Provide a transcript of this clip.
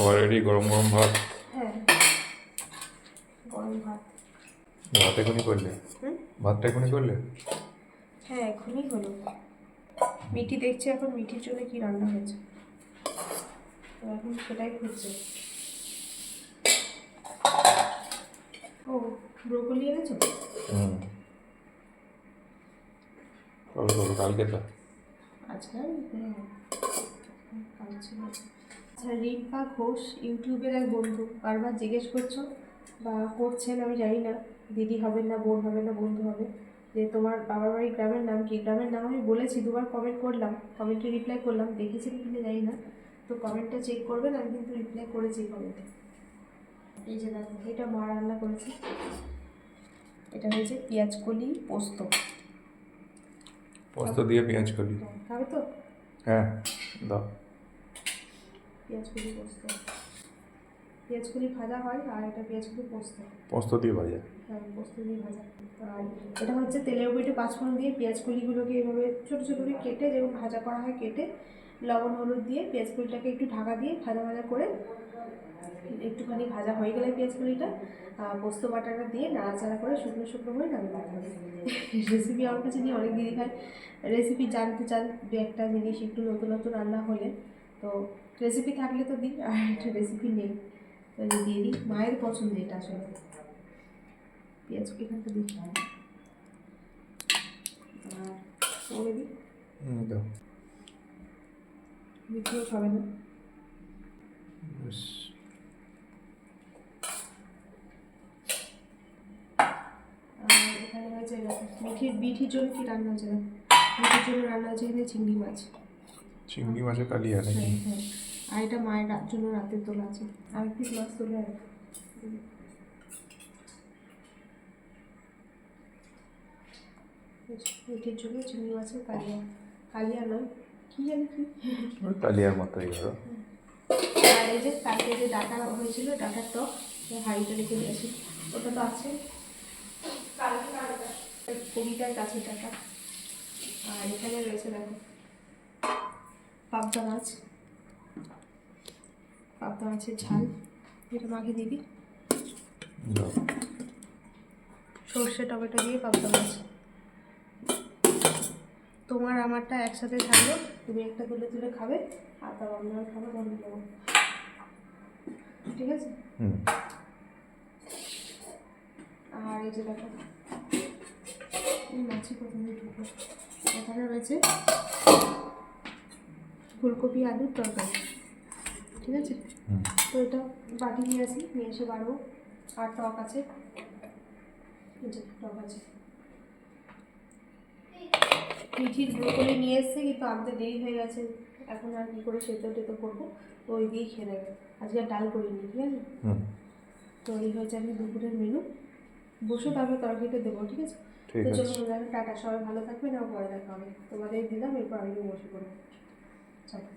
Already গরম গরম ভাত। হ্যাঁ। গরম ভাত। ভাত এখনই করলে? ভাতটা এখনই করলে? হ্যাঁ এখনই হলো। মিঠি দেখছে এখন মিঠির জন্য কি রান্না হয়েছে। এখন সেটাই খুঁজছে ও ব্রোকলি এনেছো? হুম। কালকে তো। আজকে হ্যাঁ কাল ছিল। আচ্ছা রিম্পা ঘোষ ইউটিউবের এক বন্ধু। বারবার জিজ্ঞেস করছ বা করছেন আমি জানি না। দিদি হবেন না বোন হবে না বন্ধু হবে। যে তোমার বাবার বাড়ির গ্রামের নাম কি? গ্রামের নাম আমি বলেছি দুবার কমেন্ট করলাম। কমেন্টে রিপ্লাই করলাম। দেখেছেন কিনা জানি না। তো কমেন্টটা চেক করবেন আমি কিন্তু রিপ্লাই করেছি কমেন্টে এই যে দেখো এটা মা রান্না করেছে। এটা হয়েছে পেঁয়াজ কলি পোস্ত। পোস্ত দিয়ে পেঁয়াজ করি খাবে তো? হ্যাঁ দাও। পেঁয়াজ কলি পোস্ত। পেঁয়াজ কলি ভাজা হয় আর এটা পেঁয়াজ কলি পোস্ত। পোস্ত দিয়ে ভাজা? হ্যাঁ পোস্ত দিয়ে ভাজা। আর এটা হচ্ছে তেলের উপর একটু পাঁচফোড়ন দিয়ে পেঁয়াজ কলিগুলোকে এভাবে ছোটো ছোটো করে কেটে যেমন ভাজা করা হয় কেটে লবণ হলুদ দিয়ে পেঁয়াজ কলিটাকে একটু ঢাকা দিয়ে ভাজা ভাজা করে একটুখানি ভাজা হয়ে গেলে পেঁয়াজ কলিটা আহ, পোস্ত বাটাটা দিয়ে নাড়াচাড়া করে শুকনো শুকনো করে নামিয়ে হবে। রেসিপি আমার কাছে নিয়ে অনেক দিদি ভাই রেসিপি জানতে চান একটা জিনিস একটু নতুন নতুন রান্না হলে তো রেসিপি থাকলে তো দিই আর একটা রেসিপি নেই। তো এই যে দিয়ে দিই। মায়ের পছন্দ এটা আসলে। পেঁয়াজ এখানটা দিই। আর ওরে দিই। দাও। মিঠিও না? এখানে হয়েছে মিঠির মিঠির জন্য কি রান্না হয়েছে। মিঠির জন্য রান্না হয়েছে এখানে চিংড়ি মাছ। চিংড়ি মাছের কালিয়া নাকি? হ্যাঁ হ্যাঁ। আর এটা মায়ের রাত জন্য রাতের তোলা আছে। আর পিস মাছ তোলে আর মিঠির জন্য চিংড়ি মাছের কালিয়া। কালিয়া নয় কি জানি কি? কালিয়ার মতোই ধরো। আর এই যে কালকে যে ডাটা হয়েছিল ডাটার টক হাঁড়িটা রেখে দিয়েছি ওটা তো আছে। কবিতার কাছে ডাটা। আর এখানে রয়েছে দেখো পাবদা মাছ। পাবদা মাছের ঝাল। এটা মাখে দিবি। সর্ষে টমেটো দিয়ে পাবদা মাছ। তোমার আমারটা একসাথে থাকল তুমি একটা তুলে তুলে খাবে আর তার অন্য খাবে বন্ধ দেবো ঠিক আছে? আর এই যে দেখো মাছি প্রথমে ঢুকলো এখানে রয়েছে ফুলকপি আলুর তরকারি। ঠিক আছে? তো এটা বাটি নিয়ে আসি নিয়ে এসে বাড়বো। আর টক আছে। টক আছে। মিঠির ব্রোকলি নিয়ে এসছে কিন্তু আনতে দেরি হয়ে গেছে। এখন আর কী করে সেদ্ধ টেতো করব তো ওই দিয়েই খেয়ে নেবে। আজকে আর ডাল করিনি ঠিক আছে? তো এই হয়েছে আমি দুপুরের মেনু বসে তারপরে তরকারিটা দেবো ঠিক আছে? তো চলো বন্ধুরা, টাটা সবাই ভালো থাকবে না পরে দেখা হবে। তোমাদের দিলাম এরপর আমি বসে পড়ব। চলো।